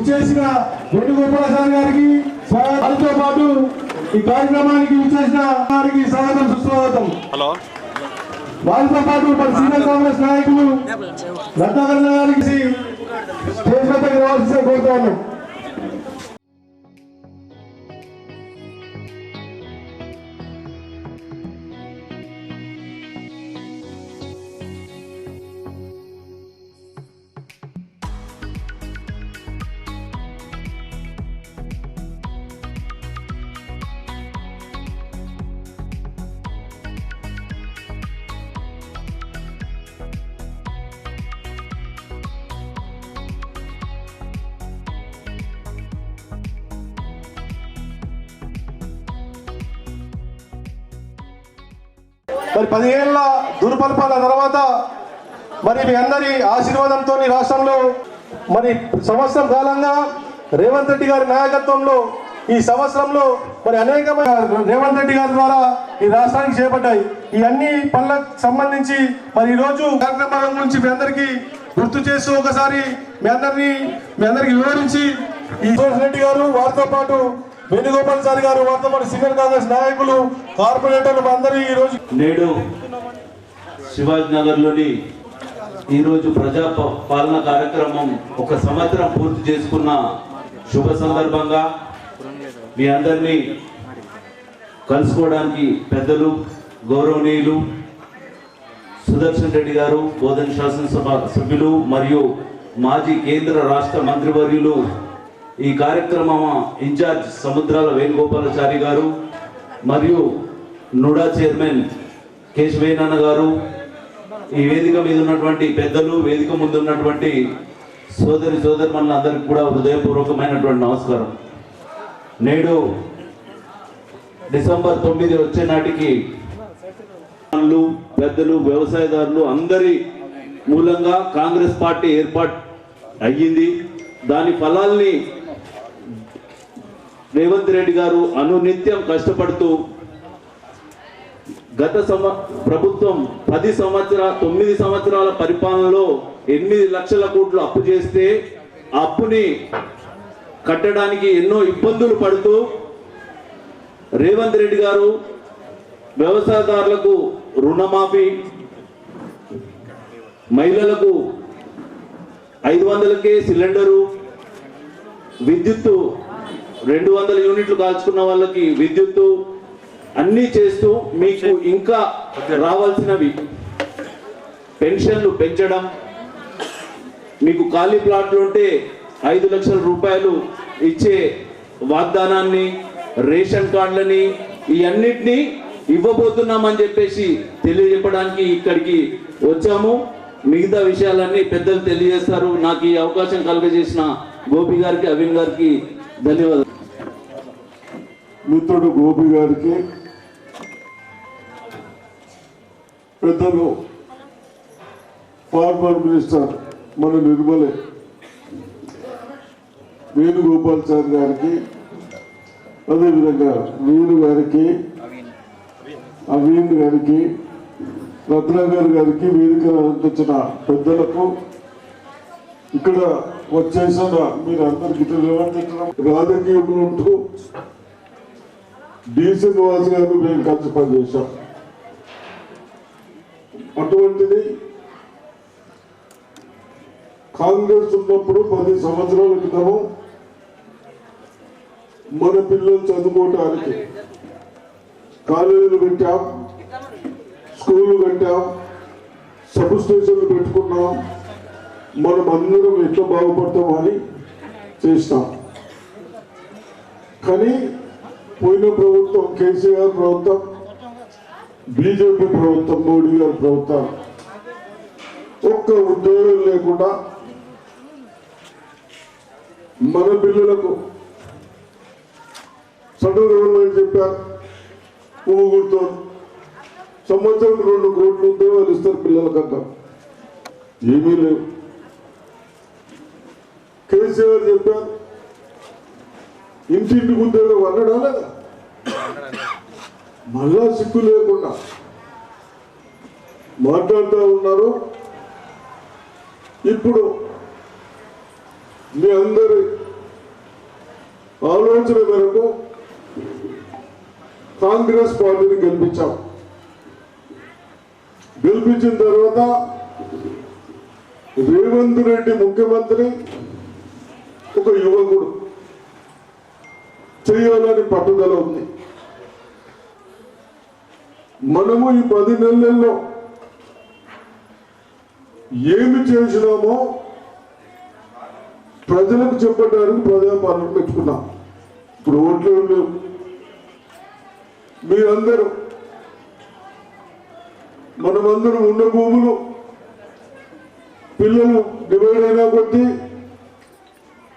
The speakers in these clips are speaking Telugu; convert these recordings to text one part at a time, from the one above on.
విచ్చేసిన వేణుగోపాలస్వామి గారికి స్వాగతంతో పాటు ఈ కార్యక్రమానికి విచ్చేసిన వారికి స్వాగతం సుస్వాగతం. హలో. వారితో పాటు మన సీనియర్ కాంగ్రెస్ నాయకులు రత్నాకరణ గారికి స్టేజ్ వద్దకు రావాల్సిందిగా కోరుతా మరి పదిహేళ్ళ దుర్పరిపాలన తర్వాత మరి మీ అందరి ఆశీర్వాదంతో రాష్ట్రంలో మరి సంవత్సరం కాలంగా రేవంత్ రెడ్డి గారి నాయకత్వంలో ఈ సంవత్సరంలో మరి అనేకమైన రేవంత్ రెడ్డి గారి ద్వారా ఈ రాష్ట్రానికి చేపట్టాయి. ఈ అన్ని పనులకు సంబంధించి మరి ఈరోజు రోజు కార్యక్రమాల గురించి మీ అందరికీ గుర్తు చేస్తూ ఒకసారి మీ అందరినీ మీ అందరికీ వివరించి ఈ రెడ్డి గారు వారితో పాటు వేణుగోపాల్ సార్ గారు వారితో పాటు సీనియర్ కాంగ్రెస్ నాయకులు కార్పొరేటర్లు అందరూ ఈ రోజు నేడు శివాజీ నగర్లోని ఈరోజు ప్రజా పాలన కార్యక్రమం ఒక సంవత్సరం పూర్తి చేసుకున్న శుభ సందర్భంగా మీ అందరినీ కలుసుకోవడానికి పెద్దలు గౌరవనీయులు సుదర్శన్ రెడ్డి గారు బోధన శాసనసభ సభ్యులు మరియు మాజీ కేంద్ర రాష్ట్ర మంత్రివర్యులు ఈ కార్యక్రమం ఇన్ఛార్జ్ సముద్రాల వేణుగోపాలాచారి గారు మరియు నుడా చైర్మన్ కేశవేనాన్న గారు. ఈ వేదిక మీద ఉన్నటువంటి పెద్దలు వేదిక ముందు ఉన్నటువంటి సోదరి సోదరుమణులందరికీ కూడా హృదయపూర్వకమైనటువంటి నమస్కారం. నేడు డిసెంబర్ తొమ్మిది వచ్చే నాటికి పెద్దలు వ్యవసాయదారులు అందరి మూలంగా కాంగ్రెస్ పార్టీ ఏర్పాటు అయ్యింది. దాని ఫలాల్ని రేవంత్ రెడ్డి గారు అనునిత్యం కష్టపడుతూ గత సంవ ప్రభుత్వం పది సంవత్సర తొమ్మిది సంవత్సరాల పరిపాలనలో ఎనిమిది లక్షల కోట్లు అప్పు చేస్తే ఆ అప్పుని కట్టడానికి ఎన్నో ఇబ్బందులు పడుతూ రేవంత్ రెడ్డి గారు వ్యవసాయదారులకు రుణమాఫీ మహిళలకు ఐదు వందలకే సిలిండరు విద్యుత్తు రెండు వందల యూనిట్లు కాల్చుకున్న వాళ్ళకి విద్యుత్తు అన్నీ చేస్తూ మీకు ఇంకా రావాల్సినవి. పెన్షన్లు పెంచడం. మీకు ఖాళీ ప్లాట్లు ఉంటే ఐదు లక్షల రూపాయలు ఇచ్చే వాగ్దానాన్ని రేషన్ కార్డులని ఈ అన్నిటినీ ఇవ్వబోతున్నామని చెప్పేసి తెలియజెప్పడానికి ఇక్కడికి వచ్చాము. మిగతా విషయాలన్నీ పెద్దలు తెలియజేస్తారు. నాకు ఈ అవకాశం కలుగజేసిన గోపి గారికి అవిన్ గారికి ధన్యవాదాలు. మిత్రుడు గోపి గారికి పెద్దలు ఫార్మర్ మినిస్టర్ మన నిర్మలే వేణుగోపాల్ గారికి అదేవిధంగా వీరు గారికి అవీన్ గారికి రత్నాకర్ గారికి వేదిక అలంకరించిన పెద్దలకు ఇక్కడ వచ్చేసిన మీరు అందరికి రాజకీయంలో ఉంటూ డీసీ నివాస్ గారు మేము కలిసి పనిచేశాం. అటువంటిది కాంగ్రెస్ ఉన్నప్పుడు పది సంవత్సరాల క్రితము మన పిల్లలు చదువుకోవటానికి కాలేజీలు పెట్టాం స్కూళ్ళు కట్టాం సబ్ స్టేషన్లు పెట్టుకున్నాం మనం అందరం ఎట్లా బాగుపడతామని చేస్తాం. కానీ పోయిన ప్రభుత్వం కేసీఆర్ ప్రభుత్వం బీజేపీ ప్రభుత్వం మోడీ గారి ప్రభుత్వం. ఒక్క ఉద్యోగం లేకుండా మన పిల్లలకు సడన్ గవర్నమెంట్ చెప్పారు ఊగుడుతో సంవత్సరం రెండు కోట్లు ఉద్యోగాలు ఇస్తారు పిల్లలకంట. ఏమీ లేవు. కేసీఆర్ చెప్పారు ఇంటింటికి ఉద్యోగం అన్నడా లేదా? మళ్ళా సిగ్గు లేకుండా మాట్లాడుతూ ఉన్నారు. ఇప్పుడు మీ అందరి ఆలోచన మేరకు కాంగ్రెస్ పార్టీని గెలిపించాం. గెలిపించిన తర్వాత రేవంత్ రెడ్డి ముఖ్యమంత్రి ఒక యువకుడు. చేయాలని పట్టుదల ఉంది. మనము ఈ పది నెలల్లో ఏమి చేసినామో ప్రజలకు చెప్పడానికి ప్రజాపాలన పెట్టుకున్నాం. ఇప్పుడు ఓట్లు లేవు. మీరందరూ మనమందరం ఉన్న భూములు పిల్లలు డివైడ్ అయినా కొద్దీ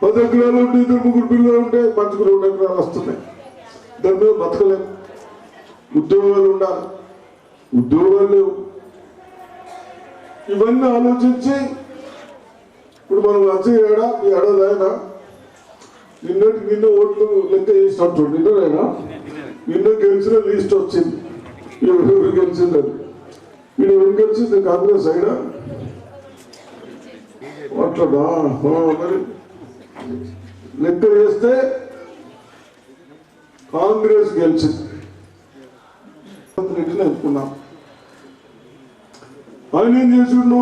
పది ఎకరాలు ఉంటే ఇద్దరు ముగ్గురు పిల్లలు ఉంటే పంచుకుని రెండు ఎకరాలు వస్తున్నాయి. దాని మీద బతకలేము. ఉద్యోగాలు ఉండాలి. ఉద్యోగాలు లేవు. ఇవన్నీ ఆలోచించి ఇప్పుడు మనం వచ్చే ఏడా ఈ ఏడాదైనా నిన్నటి నిన్న ఓట్లు లెక్క చేసినట్టు నిన్ననైనా? నిన్న గెలిచిన లిస్ట్ వచ్చింది. ఎవరెవరు గెలిచిందని వీడు ఎవరు గెలిచింది? కాంగ్రెస్ అయినా? అట్లనా మరి లెక్క చేస్తే కాంగ్రెస్ గెలిచింది. రెడ్డిని అనుకున్నాం ఆయన ఏం చేసిండు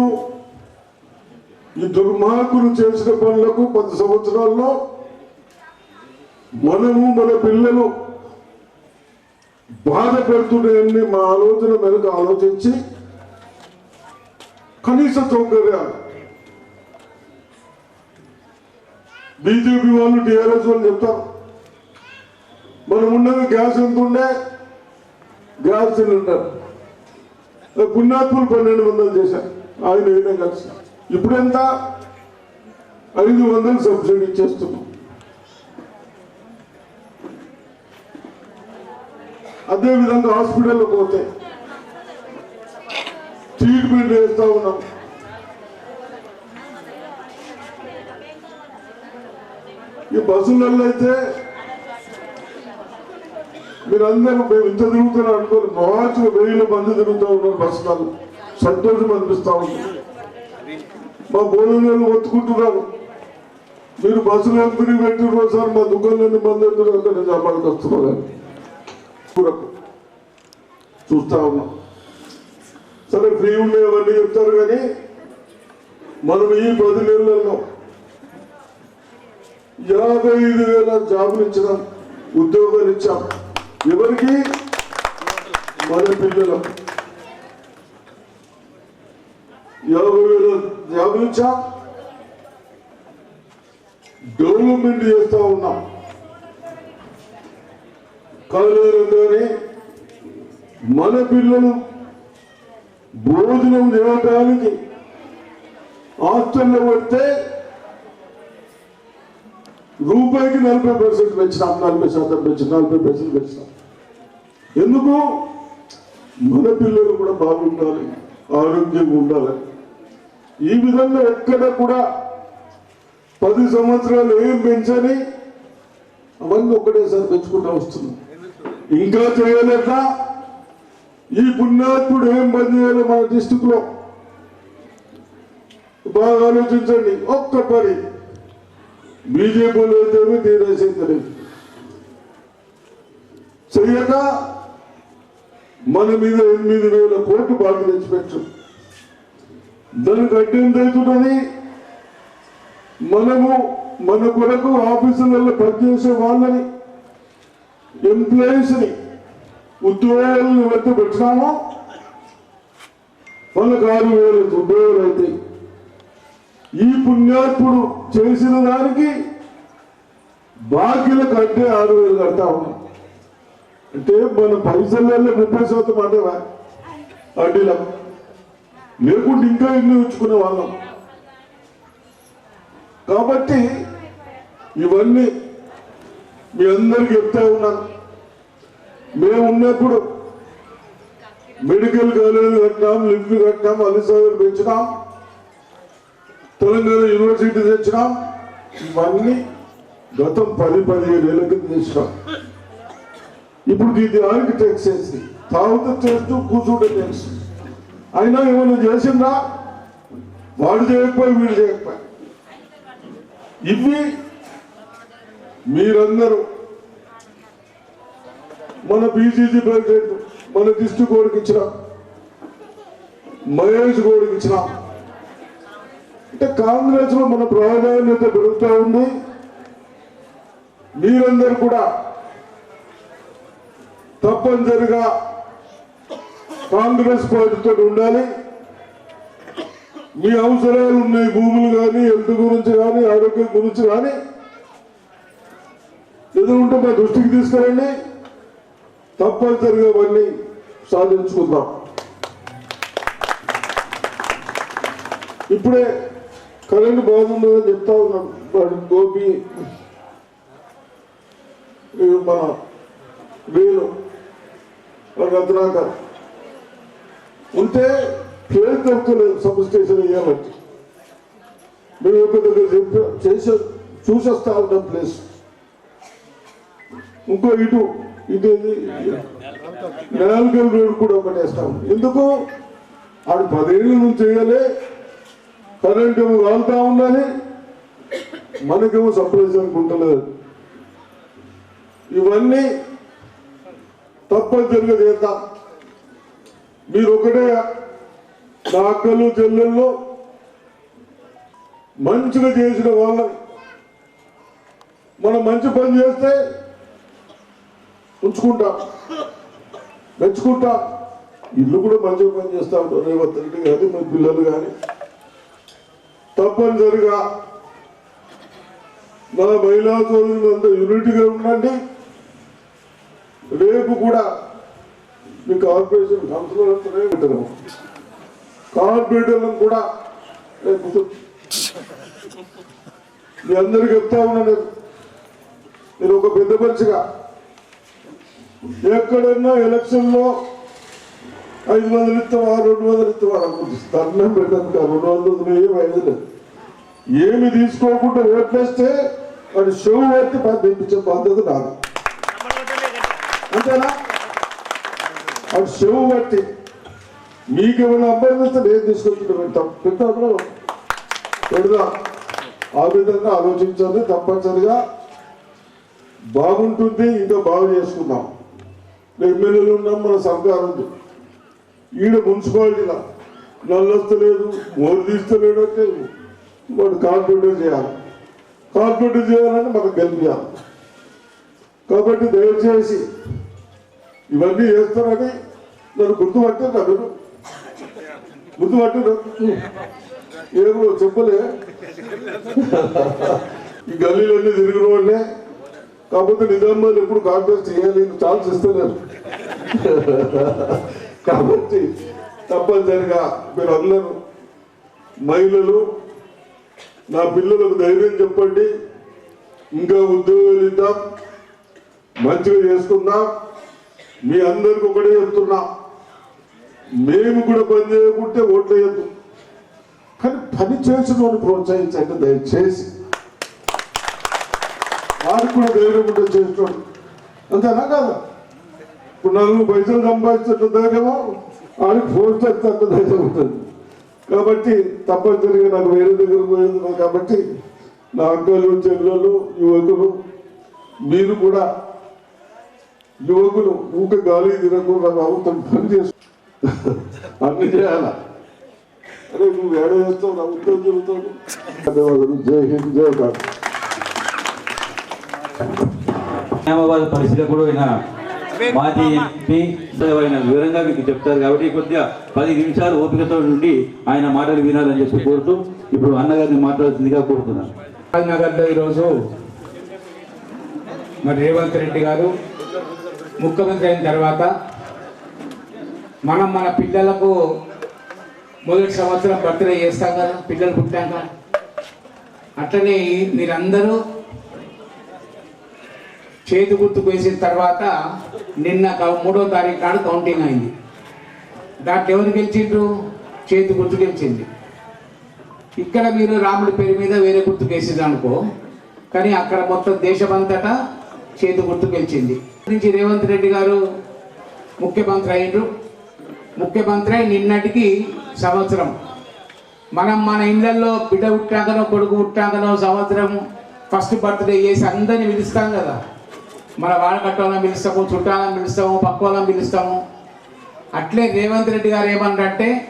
ఈ దుర్మార్గులు చేసిన పనులకు పది సంవత్సరాల్లో మనము మన పిల్లలు బాధపడుతున్నాయని మా ఆలోచన మేరకు ఆలోచించి కనీస సౌకర్యాలు బీజేపీ వాళ్ళు టీఆర్ఎస్ వాళ్ళు చెప్తారు మనం ఉన్నది గ్యాస్ ఎంత ఉండే? Gas cylinder. పుణ్యాత్ములు పన్నెండు వందలు చేశారు ఆయన ఏదో కలిసి ఇప్పుడు ఎంత? ఐదు వందలు సబ్సిడీ ఇచ్చేస్తున్నాం. అదే విధంగా హాస్పిటల్లో పోతే ట్రీట్మెంట్ వేస్తూ ఉన్నాం. ఈ బస్సులలో అయితే మీరందరూ మేము ఇంత తిరుగుతున్నారు అనుకోరు మార్చి వెయ్యిల మంది తిరుగుతూ ఉన్నారు బస్సులలో. సంతోషం అనిపిస్తూ ఉంది. మా బోధనలు ఒత్తుకుంటున్నారు. మీరు బస్సులు ఎంత తిరిగి పెట్టిన సార్ మా దుకాణాన్ని మంది ఎందుకు అక్కడ వస్తున్నారు చూస్తా ఉన్నాం. సరే ఫ్రీ ఉండేవన్నీ చెప్తారు కానీ మనం ఈ పది నెలల్లో యాభై ఐదు వేల జాబులు ఇచ్చినాం ఉద్యోగాలు ఇచ్చాం. ఎవరికి? మన పిల్లలు. యాభై వేల జాబులు ఇచ్చాం? డెవలప్మెంట్ చేస్తా ఉన్నాం. కాలేజీలోని మన పిల్లలు భోజనం చేయడానికి హాస్టల్లో పడితే రూపాయికి నలభై పర్సెంట్ పెంచినాం నలభై శాతం పెంచి నలభై పర్సెంట్ పెంచినాం. ఎందుకు? మన పిల్లలు కూడా బాగుండాలి ఆరోగ్యంగా ఉండాలి. ఈ విధంగా ఎక్కడ కూడా పది సంవత్సరాలు ఏం పెంచని అవన్నీ ఒకటేసారి పెంచుకుంటా వస్తున్నాం. ఇంకా చేయలేక ఈ పుణ్యాత్ముడు ఏం పని చేయాలి మన డిస్టిక్లో? బాగా ఆలోచించండి ఒక్క పని. బీజేపీలు అయితేనే టీఆర్ఎస్ చెయ్యక మన మీద ఎనిమిది వేల కోట్లు బాగా తెచ్చిపెట్టు. దానికి అడ్డు అవుతున్నది మనము మన కొరకు ఆఫీసులలో పనిచేసే వాళ్ళని ఎంప్లాయీస్ని ఉద్యోగాలను వెంట పెట్టినామో. వాళ్ళకి ఆరు వేల ఉద్యోగాలు అవుతాయి ఈ పుణ్యాత్ముడు చేసిన దానికి బాకీల కంటే ఆరు వేలు కడతా ఉన్నాం. అంటే మన పైసలలో ముప్పై శాతం అంటే అడ్డీలం. లేకుంటే ఇంకా ఎన్ని ఉంచుకునే వాళ్ళం. కాబట్టి ఇవన్నీ మీ అందరికి చెప్తా ఉన్నా. మేము ఉన్నప్పుడు మెడికల్ కాలేజీలు కట్టినాం లిఫ్ట్ కట్టినాం అన్ని సౌకర్యాలు పెంచినాం తెలంగాణ యూనివర్సిటీ తెచ్చినాం. ఇవన్నీ గతం పది పదిహేను ఏళ్ళ కింద తెచ్చినాం. ఇప్పుడు ఇది దానికి ట్యాక్స్ చేసి తాగుతూ చేస్తూ కూర్చుంటే టెక్స్ అయినా ఏమైనా చేసిందా వాడు చేయకపోయి వీడు చేయకపోయి. ఇవి మీరందరూ మన బీసీసీ ప్రెసిడెంట్ మన డిస్ట్రిక్ట్ కోడికి ఇచ్చిన మహేష్ కోడికి ఇచ్చినా అంటే కాంగ్రెస్లో మన ప్రాధాన్యత పెరుగుతూ ఉంది. మీరందరూ కూడా తప్పనిసరిగా కాంగ్రెస్ పార్టీతో ఉండాలి. మీ అవసరాలు ఉన్నాయి భూములు కానీ హెల్త్ గురించి కానీ ఆరోగ్యం గురించి కానీ. ఎదురుంటే ఉంటే మా దృష్టికి తీసుకురండి. తప్పనిసరిగా అవన్నీ సాధించుకుందాం. ఇప్పుడే కరెంటు బాగుందని చెప్తా ఉన్నాం. వాడు గోపి. మన వేలు రత్నాకర్. ఉంటే దొరకలేదు సబ్ స్టేషన్ ఇవ్వాలంటే మేము ఒక దగ్గర చెప్పి చేసే చూసేస్తా ఉంటాం ప్లేస్. ఇంకో ఇటు ఇటు ఏది? నాలుగేళ్ళ రోడ్ కూడా ఒకటి వేస్తాం ఎందుకు? ఆడు పదేళ్ళ నుంచి చేయాలి. కరెంట్ ఏమో కాలుతా ఉన్నది మనకేమో సర్ప్రైజ్ అనుకుంటలేదు ఇవన్నీ తప్పనిసరిగా చేద్దాం. మీరు ఒకటే నా అక్కలు చెల్లెళ్ళు మంచిగా చేసిన వాళ్ళని మనం మంచి పని చేస్తే ఉంచుకుంటాం. మెచ్చుకుంటాం. ఇల్లు కూడా మంచిగా పని చేస్తా ఉంటారు రేవంత్ రెడ్డి కానీ మన పిల్లలు కానీ తప్పనిసరిగా మన మహిళా సోదరులు అంతా యూనిట్గా ఉండండి. రేపు కూడా మీ కార్పొరేషన్ కౌన్సిలర్ అంతా రేపు కార్పొరేటర్లను కూడా రేపు మీ అందరికి చెప్తా ఉన్నాను. నేను ఒక పెద్ద మనిషిగా. ఎక్కడన్నా ఎలక్షన్లో ఐదు వందలు ఇస్తావా రెండు వందలు ఇస్తావా అనుకుంటుంది దండం పెట్టదు రెండు వందలు ఏమి ఐదు లేదు ఏమి తీసుకోకుండా ఓట్లేస్తే వాడు షో పెట్టి పంపించే బాధ్యత నాది. అంతేనా? వాడు షో బట్టి మీకేమైనా అబ్బాయి వస్తే నేను తీసుకొచ్చి పెడతాం పెట్టాము పెడదాం ఆ విధంగా ఆలోచించండి తప్పనిసరిగా బాగుంటుంది ఇంకా బాగు చేసుకుందాం. ఎమ్మెల్యేలు ఉన్నాం మన సర్కారు ఉంది. ఈడ మున్సిపాలిటీలా. నల్లొస్తలేదు మోరు తీస్తలేడు అంటే వాడు కార్పొరేటర్ చేయాలి. కార్పొరేటర్ చేయాలంటే మనకు గెలిపించాలి కాబట్టి దయచేసి ఇవన్నీ చేస్తారని నన్ను గుర్తుపట్టే మీరు గుర్తుపట్టారు. ఏమో చెప్పలే. ఈ గల్లీలన్నీ తిరిగిన వాళ్ళే కాకపోతే నిజామాబాద్ ఎప్పుడు కాంగ్రెస్ చేయాలి ఛాన్స్ ఇస్తలేరు కాబట్టి తప్పనిసరిగా మీరు అందరూ మహిళలు నా పిల్లలకు ధైర్యం చెప్పండి. ఇంకా ఉద్యోగాలు ఇద్దాం మంచిగా చేసుకుందాం? మీ అందరికి ఒకటే చెప్తున్నా. మేము కూడా పని చేయకుంటే ఓట్లు వేయద్దు. కానీ పని చేసిన ప్రోత్సహించండి దయచేసి. వారికి కూడా ధైర్యం ఉంటే చేస్తున్నాడు అంతేనా కాదా. ఇప్పుడు నలుగురు పైసలు సంపాదించట్టు ధైర్యమో వాడికి ఫోన్ అంత ధైర్యం ఉంటుంది. కాబట్టి తప్పనిసరిగా నాకు వేరే దగ్గర పోయింది కాబట్టి నా అక్కలు చెల్లెలు యువకులు మీరు కూడా యువకులు ఊక గాలి తినకుండా ప్రభుత్వం పని చేసు అన్ని చేయాల? అరే నువ్వు ఏడ చేస్తావు నా ఉద్యోగం చెబుతాడు ధన్యవాదాలు. జై హింద్ జై భారత్. నియామాబాద్ మాజీ ఎంపీ ఆయన వివరంగా మీకు చెప్తారు కాబట్టి కొద్దిగా పది నిమిషాలు ఓపికతో నుండి ఆయన మాటలు వినాలని చెప్పి కోరుతూ ఇప్పుడు అన్నగారిని మాట్లాడాల్సిందిగా కోరుతున్నాను. నగర్లో ఈరోజు మరి రేవంత్ రెడ్డి గారు ముఖ్యమంత్రి అయిన తర్వాత మనం మన పిల్లలకు మొదటి సంవత్సరం బర్త్డే చేస్తాం కదా పిల్లలు పుట్టాక. అట్లనే మీరందరూ చేతి గుర్తుకు వేసిన తర్వాత నిన్న మూడో తారీఖు నాడు కౌంటింగ్ అయింది. దాంట్లో ఎవరు గెలిచిండ్రు? చేతి గుర్తు గెలిచింది. ఇక్కడ మీరు రాముడి పేరు మీద వేరే గుర్తు వేసింది అనుకో కానీ అక్కడ మొత్తం దేశమంతటా చేతి గుర్తు గెలిచింది. నుంచి రేవంత్ రెడ్డి గారు ముఖ్యమంత్రి అయ్యారు ముఖ్యమంత్రి అయి నిన్నటికి సంవత్సరం. మనం మన ఇళ్ళల్లో బిడ్డ పుట్టాకనో కొడుకు పుట్టాకనో సంవత్సరం ఫస్ట్ బర్త్డే చేసి అందరిని పిలుస్తాం కదా. మన వాడకట్టోళ్ళని పిలుస్తాము చుట్టాలను పిలుస్తాము పక్క పిలుస్తాము. అట్లే రేవంత్ రెడ్డి గారు ఏమన్నారంటే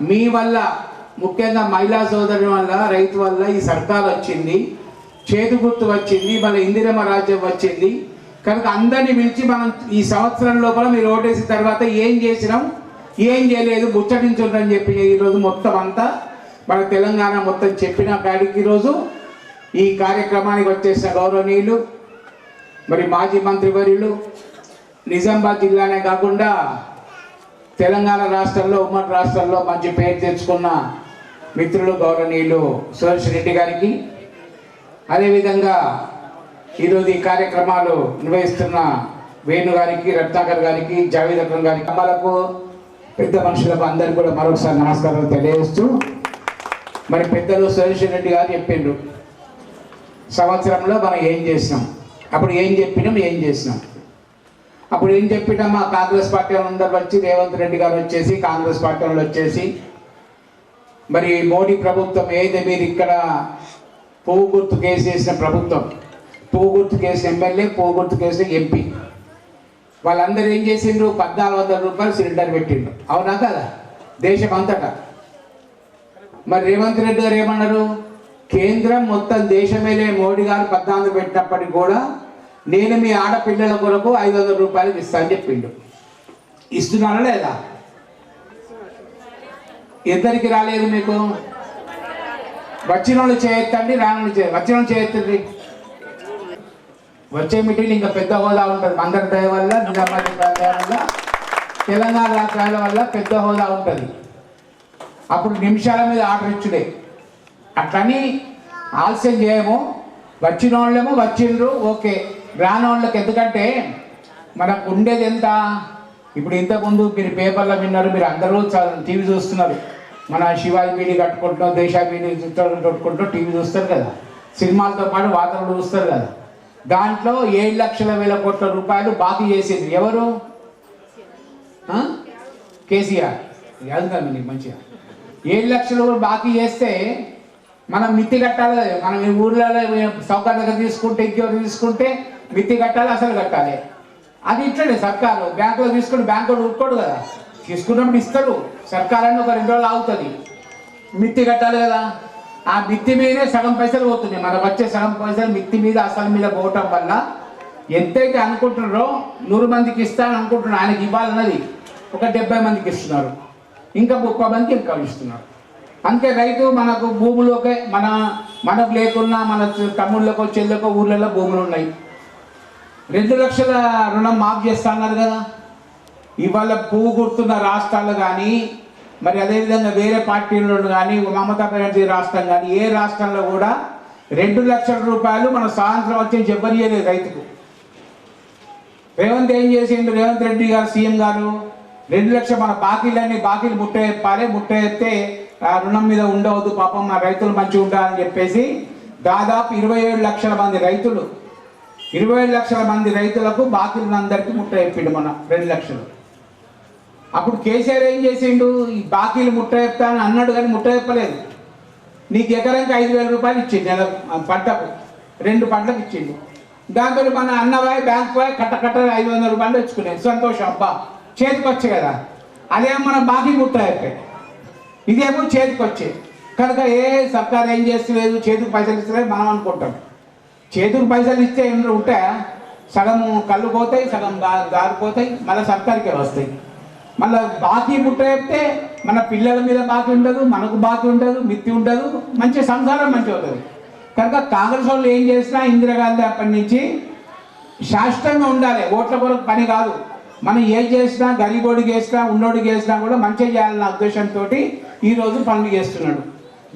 మీ వల్ల ముఖ్యంగా మహిళా సోదరుని వల్ల రైతు వల్ల ఈ సర్కార్ వచ్చింది చేతి గుర్తు వచ్చింది మన ఇందిరమ్మ రాజ్యం వచ్చింది. కనుక అందరినీ పిలిచి మనం ఈ సంవత్సరం లోపల మీరు ఓటేసిన తర్వాత ఏం చేసినాం ఏం చేయలేదు ముచ్చటించుందని చెప్పి ఈరోజు మొత్తం అంతా మన తెలంగాణ మొత్తం చెప్పిన కాడికి ఈరోజు ఈ కార్యక్రమానికి వచ్చేసిన గౌరవనీయులు మరి మాజీ మంత్రివర్యులు నిజామాబాద్ జిల్లానే కాకుండా తెలంగాణ రాష్ట్రంలో ఉమ్మడి రాష్ట్రంలో మంచి పేరు తెచ్చుకున్న మిత్రులు గౌరవనీయులు సురేష్ రెడ్డి గారికి. అదేవిధంగా ఈరోజు ఈ కార్యక్రమాలు నిర్వహిస్తున్న వేణు గారికి రత్నాకర్ గారికి జావేద్ అక్రమ్ గారికి అమ్మలకు పెద్ద మనుషులకు అందరికీ కూడా మరొకసారి నమస్కారాలు తెలియజేస్తూ మరి పెద్దలు సురేష్ రెడ్డి గారు చెప్పిండ్రు. సంవత్సరంలో మనం ఏం చేసినాం? అప్పుడు ఏం చెప్పినాం? ఏం చేసినాం? అప్పుడు ఏం చెప్పినాం? మా కాంగ్రెస్ పార్టీ అందరు వచ్చి రేవంత్ రెడ్డి గారు వచ్చేసి కాంగ్రెస్ పార్టీ వాళ్ళు వచ్చేసి మరి మోడీ ప్రభుత్వం ఏది మీరు ఇక్కడ పువ్వు గుర్తు కేసు వేసిన ప్రభుత్వం పువ్వు గుర్తు కేసు ఎమ్మెల్యే పువ్వు గుర్తు కేసు ఎంపీ. వాళ్ళందరూ ఏం చేసిండ్రు? పద్నాలుగు వందల రూపాయలు సిలిండర్ పెట్టిండ్రు. అవునా కదా? దేశం అంతటా మరి రేవంత్ రెడ్డి గారు ఏమన్నారు? కేంద్రం మొత్తం దేశమేలే మోడీ గారు పద్నాలుగు పెట్టినప్పటికి కూడా నేను మీ ఆడపిల్లల కొరకు ఐదు వందల రూపాయలు ఇస్తాను చెప్పిండు. ఇస్తున్నారా లేదా? ఇద్దరికి రాలేదు మీకు? వచ్చిన వాళ్ళు చేయొద్దండి రాని చే వచ్చిన వాళ్ళు చేయొద్దండి. వచ్చే మీటింగ్ ఇంకా పెద్ద హోదా ఉంటుంది. అందరి దయ వల్ల నిజామాబాద్ దయ వల్ల తెలంగాణ రాష్ట్రాల వల్ల పెద్ద హోదా ఉంటుంది. అప్పుడు నిమిషాల మీద ఆర్డర్ ఇచ్చుడే. అట్లని ఆలస్యం చేయము. వచ్చిన వాళ్ళేమో వచ్చిండ్రు ఓకే. రానోళ్ళకి ఎందుకంటే మనకు ఉండేది ఎంత? ఇప్పుడు ఇంతకుముందు మీరు పేపర్లో విన్నారు మీరు అందరూ టీవీ చూస్తున్నారు. మన శివాజీ బీడీ కట్టుకుంటున్నాం దేశా బీడీ కట్టుకుంటూ టీవీ చూస్తారు కదా. సినిమాలతో పాటు వార్తలు చూస్తారు కదా. దాంట్లో ఏడు లక్షల వేల కోట్ల రూపాయలు బాకీ చేసింది ఎవరు? కేసీఆర్. చదువుతాను నీకు మంచిగా. ఏడు లక్షలు కూడా బాకీ చేస్తే మనం మిత్తి కట్టాలి. మనం ఈ ఊర్లలో సౌకర్యంగా తీసుకుంటే ఇంకెవరు తీసుకుంటే మిత్తి కట్టాలి అసలు కట్టాలి. అది ఇట్లనే సర్కారు. బ్యాంకులో తీసుకుంటే బ్యాంకు ఊరుకోడు కదా. తీసుకున్నప్పుడు ఇస్తాడు. సర్కార్ అని ఒక రెండు రోజులు ఆగుతుంది. మిత్తి కట్టాలి కదా. ఆ మిత్తి మీదే సగం పైసలు పోతున్నాయి. మనం వచ్చే సగం పైసలు మిత్తి మీద అసలు మీద పోవటం వల్ల ఎంతైతే అనుకుంటున్నారో నూరు మందికి ఇస్తాను అనుకుంటున్నారు ఆయనకి ఇవ్వాలన్నది ఒక డెబ్బై మందికి ఇస్తున్నారు. ఇంకా ముప్పై మందికి ఇంకా ఇస్తున్నారు. అంతే రైతు మనకు భూములోకే మన మనకు లేకున్నా మన తమ్ముళ్ళకో చెల్లెకో ఊర్లలో భూములు ఉన్నాయి. రెండు లక్షల రుణం మాఫ్ చేస్తా అన్నారు కదా. ఇవాళ పువ్వు గుర్తున్న రాష్ట్రాలు కానీ మరి అదేవిధంగా వేరే పార్టీలను కానీ మమతా బెనర్జీ రాష్ట్రం కానీ ఏ రాష్ట్రంలో కూడా రెండు లక్షల రూపాయలు మన స్వాతంత్రం వచ్చి చెప్పనియలేదు రైతుకు. రేవంత్ ఏం చేసిండు? రేవంత్ రెడ్డి గారు సీఎం గారు రెండు లక్షల మన బాకీలన్నీ బాకీలు ముట్ట చెప్పాలి ముట్ట రుణం మీద ఉండవద్దు పాపం మా రైతులు మంచిగా ఉండాలని చెప్పేసి దాదాపు ఇరవై ఏడు లక్షల మంది రైతులు ఇరవై ఏడు లక్షల మంది రైతులకు బాకీలందరికీ ముట్ట చెప్పిండు మన రెండు లక్షలు. అప్పుడు కేసీఆర్ ఏం చేసిండు? ఈ బాకీలు ముట్ట చెప్తాను అన్నాడు కానీ ముట్ట చెప్పలేదు. నీకు ఎకరానికి ఐదు వేల రూపాయలు ఇచ్చిండు నెల పంటకు రెండు పంటలకు ఇచ్చిండు. దాంతో మన అన్నవాయి బ్యాంక్ పోయి కట్ట కట్ట ఐదు వందల రూపాయలు తెచ్చుకునేది సంతోషం అబ్బా చేతికి వచ్చే కదా. అదే మన బాకీ ముట్ట అయిపోయి ఇదేమో చేతికి వచ్చేది. కనుక ఏ సర్కారు ఏం చేస్తలేదు? చేతికి పైసలు ఇస్తలేదు మనం అనుకుంటాం. చేతికి పైసలు ఇస్తే ఏమైనా ఉంటే సగం కళ్ళు పోతాయి సగం దారిపోతాయి మళ్ళీ సర్కారికే వస్తాయి. మళ్ళీ బాకీ ముట్ట చెప్తే మన పిల్లల మీద బాకీ ఉండదు మనకు బాకీ ఉండదు మిత్తి ఉండదు మంచి సంసారం మంచి అవుతుంది. కనుక కాంగ్రెస్ వాళ్ళు ఏం చేసినా ఇందిరాగాంధీ అప్పటి నుంచి శాశ్వతంగా ఉండాలి. ఓట్ల కొరకు పని కాదు. మనం ఏం చేసినా గరీబోడికి వేసినా ఉన్నోడికి వేసినా కూడా మంచిగా చేయాలన్న ఉద్దేశంతో ఈరోజు పనులు చేస్తున్నాడు.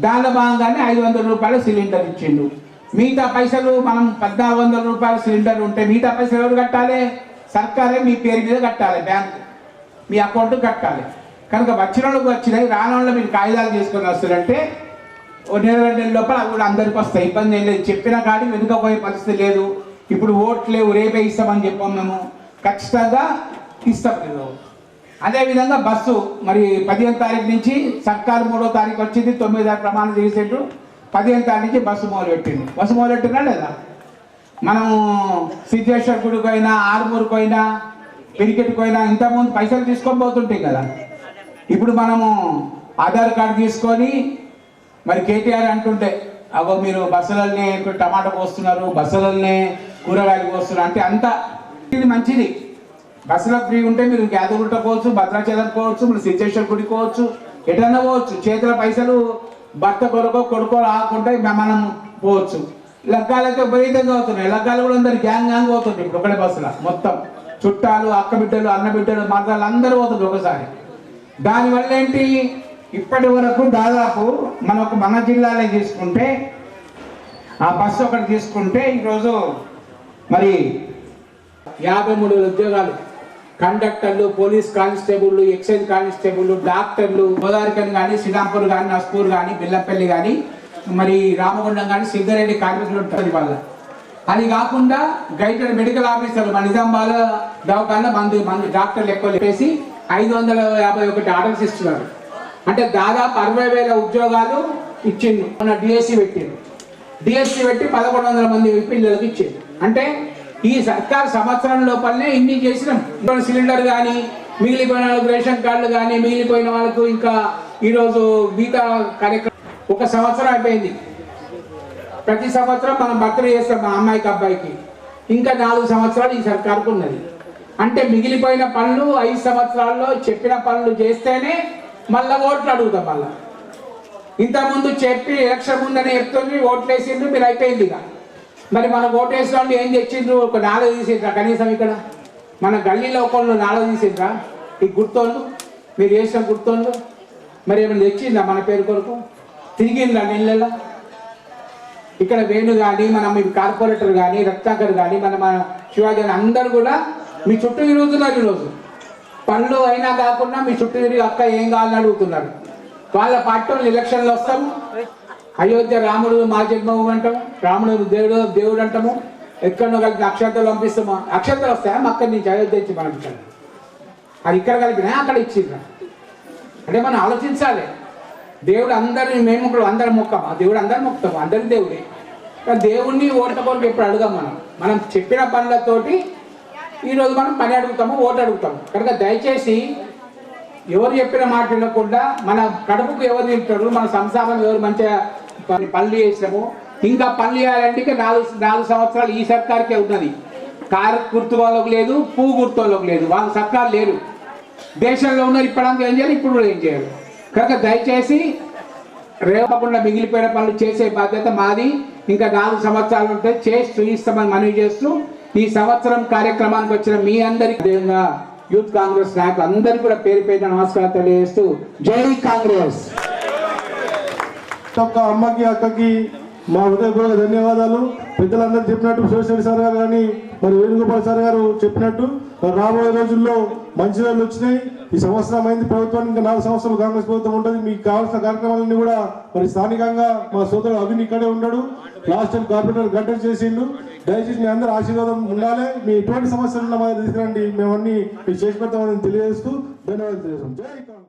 దానిలో భాగంగానే ఐదు వందల రూపాయల సిలిండర్ ఇచ్చిండు. మిగతా పైసలు మనం పద్నాలుగు వందల రూపాయల సిలిండర్ ఉంటే మిగతా పైసలు ఎవరు కట్టాలి? సర్కారే మీ పేరు మీద కట్టాలి బ్యాంకు. మీ అకౌంట్ కట్టాలి. కనుక వచ్చిన వాళ్ళకి వచ్చినాయి రాని వాళ్ళు మీరు కాగితాలు చేసుకొని వస్తారంటే నెల రెండు నెలల లోపల అవి కూడా అందరికి వస్తాయి. ఇబ్బంది ఏం లేదు. చెప్పిన కాడి వెనుకపోయే పరిస్థితి లేదు. ఇప్పుడు ఓట్లు లేవు రేపే ఇస్తామని చెప్పాం మేము. ఖచ్చితంగా ఇస్తాం. లేదు అదేవిధంగా బస్సు మరి పదిహేను తారీఖు నుంచి సర్కారు మూడో తారీఖు వచ్చింది తొమ్మిది తారీఖు ప్రమాణం చేసేట్టు పదిహేను తారీఖు నుంచి బస్సు మొదలుపెట్టింది. బస్సు మొదలుపెట్టినా లేదా? మనము సిద్ధేశ్వర గుడికి పోయినా ఆరుమూరుకు పోయినా క్రికెట్కి పోయినా ఇంతకుముందు పైసలు తీసుకొని పోతుంటాయి కదా. ఇప్పుడు మనము ఆధార్ కార్డు తీసుకొని మరి కేటీఆర్ అంటుంటే అగో మీరు బస్సులనే ఇప్పుడు టమాటా పోస్తున్నారు బస్సులనే కూరగాయలు పోస్తున్నారు. అంటే అంత ఇది మంచిది. బస్సులో ఫ్రీ ఉంటే మీరు గ్యాదగుట్ట పోవచ్చు భద్రాచలం పోవచ్చు మీరు సిద్ధేశ్వర గుడి పోవచ్చు ఎటన్నా పోవచ్చు. చేతుల పైసలు భర్త కొడుకో కొడుకో రాకుంటే మనం పోవచ్చు. లగ్గాలైతే విపరీతంగా అవుతున్నాయి. లగ్గాలు కూడా అందరు గ్యాంగ్ గ్యాంగ్ పోతుంది ఇప్పుడు ఒకటే బస్సులో మొత్తం. చుట్టాలు అక్క బిడ్డలు అన్న బిడ్డలు మరదలు అందరూ పోతుంది ఒకసారి. దానివల్ల ఏంటి? ఇప్పటి వరకు దాదాపు మనకు మన జిల్లాలో తీసుకుంటే ఆ బస్సు ఒకటి తీసుకుంటే ఈరోజు మరి యాభై మూడు ఉద్యోగాలు కండక్టర్లు పోలీస్ కానిస్టేబుల్ ఎక్సైజ్ కానిస్టేబుల్ డాక్టర్లు గోదావరికని కానీ శ్రీరాంపూర్ కానీ నస్పూర్ కానీ బిల్లపల్లి కానీ మరి రామగుండం కానీ సిద్ధారెడ్డి కార్మికులు ఉంటుంది వాళ్ళ అది కాకుండా గైడెడ్ మెడికల్ ఆఫీసర్లు మన నిజామాబాద్ దవాఖాన మంది మంది డాక్టర్లు ఎక్కువ చెప్పేసి ఐదు వందల యాభై ఒకటి ఆర్డర్స్ ఇస్తున్నారు. అంటే దాదాపు అరవై వేల ఉద్యోగాలు ఇచ్చిండు మన డిఎస్సి పెట్టిండు డిఎస్సి పెట్టి పదకొండు వందల మంది పిల్లలకు ఇచ్చిండు అంటే ఈ సర్కార్ సంవత్సరం లోపలనే ఇన్ని చేసినాం. సిలిండర్ కానీ మిగిలిపోయిన వాళ్ళకి రేషన్ కార్డులు కానీ మిగిలిపోయిన వాళ్ళకు ఇంకా ఈరోజు గీతా కార్యక్రమం ఒక సంవత్సరం అయిపోయింది. ప్రతి సంవత్సరం మనం బర్త్డే చేస్తాం మా అమ్మాయికి అబ్బాయికి. ఇంకా నాలుగు సంవత్సరాలు ఈ సర్కార్కు ఉన్నది. అంటే మిగిలిపోయిన పనులు ఐదు సంవత్సరాల్లో చెప్పిన పనులు చేస్తేనే మళ్ళా ఓట్లు అడుగుతాం మళ్ళీ. ఇంతకుముందు చెప్పి ఎలక్షన్ ముందని చెప్తుంది ఓట్లు వేసిండ్రు మీరు అయిపోయింది ఇక. మరి మన ఓటు వాళ్ళు ఏం తెచ్చిండ్రు? ఒక నాలుగు తీసిండ్రా కనీసం ఇక్కడ. మన గల్లీలో ఒకళ్ళు నాలుగు తీసిండ్రా. ఈ గుర్తోళ్ళు మీరు చేసిన గుర్తోళ్ళు మరి ఏమైనా తెచ్చిందా మన పేరు కొరకు? తిరిగిందా నీళ్ళలో ఇక్కడ వేణు కానీ మన మీ కార్పొరేటర్ కానీ రత్నాకర్ కానీ మన మన శివాజీ అందరూ కూడా మీ చుట్టూ తిరుగుతున్నారు ఈరోజు. పనులు అయినా కాకుండా మీ చుట్టూ తిరిగి అక్క ఏం కావాలని అడుగుతున్నారు. వాళ్ళ పార్టీ వాళ్ళు ఎలక్షన్లు వస్తాము అయోధ్య రాముడు మా జన్మభూమి అంటాము రాముడు దేవుడు దేవుడు అంటాము. ఎక్కడో కలిపి అక్షంతలు పంపిస్తాము అక్షంతలు వస్తాయా? మా అక్కడి నుంచి అయోధ్య నుంచి మనం అది ఇక్కడ కలిపినా అక్కడ ఇచ్చిండ్రా అంటే మనం ఆలోచించాలి. దేవుడు అందరిని మేము అందరం మొక్కం ఆ దేవుడు అందరు మొక్కుతాం అందరి దేవుడే. కానీ దేవుణ్ణి ఓట్ల కొరకు ఎప్పుడు అడగం మనం. మనం చెప్పిన పనులతోటి ఈరోజు మనం పని అడుగుతాము ఓటు అడుగుతాము. కనుక దయచేసి ఎవరు చెప్పిన మాట వినకుండా మన కడుపుకు ఎవరు తింటారు మన సంసారం ఎవరు మంచిగా పనులు చేసినాము. ఇంకా పనులు చేయాలంటే నాలుగు నాలుగు సంవత్సరాలు ఈ సర్కార్కే ఉన్నది. కారు గుర్తు వాళ్ళకు లేదు పువ్వు గుర్తు వాళ్ళకు లేదు. వాళ్ళ సర్కార్ లేరు దేశంలో ఉన్నారు ఇప్పటిదాకా ఏం చేయాలి ఇప్పుడు కూడా ఏం చేయాలి. కనుక దయచేసి రేపకుండా మిగిలిపోయిన పనులు చేసే బాధ్యత మాది. ఇంకా నాలుగు సంవత్సరాలు ఉంటే చేసి చూపిస్తామని మనవి చేస్తూ ఈ సంవత్సరం కార్యక్రమానికి వచ్చిన మీ అందరికి యూత్ కాంగ్రెస్ నాయకులు అందరికీ కూడా పేరు పేరు నమస్కారం తెలియజేస్తూ జై కాంగ్రెస్! ఒక్క అమ్మకి అక్కకి మా హృదయపూర్వక ధన్యవాదాలు. పెద్దలందరూ చెప్పినట్టు శివశంకర్ సార్ గారు కానీ మరి వేణుగోపాల్ సార్ గారు చెప్పినట్టు రాబోయే రోజుల్లో మంచి రోజులు వచ్చినాయి. ఈ సంవత్సరం అయింది ప్రభుత్వానికి ఇంకా నాలుగు సంవత్సరాలు కాంగ్రెస్ ప్రభుత్వం ఉంటుంది. మీకు కావాల్సిన కార్యక్రమాలన్నీ కూడా మరి స్థానికంగా మా సోదరుడు అభిన్ ఇక్కడే ఉన్నాడు. లాస్ట్ టైం కార్పొరేటర్ గడ్డ చేసిండు. దయచేసి మీ అందరూ ఆశీర్వాదం ఉండాలి. మీ ఎటువంటి సమస్యలు మా తీసుకురండి. మేమన్నీ మీకు చేసి పెడతామని తెలియజేస్తూ ధన్యవాదాలు తెలియజేస్తాం. జై కాంగ్రెస్.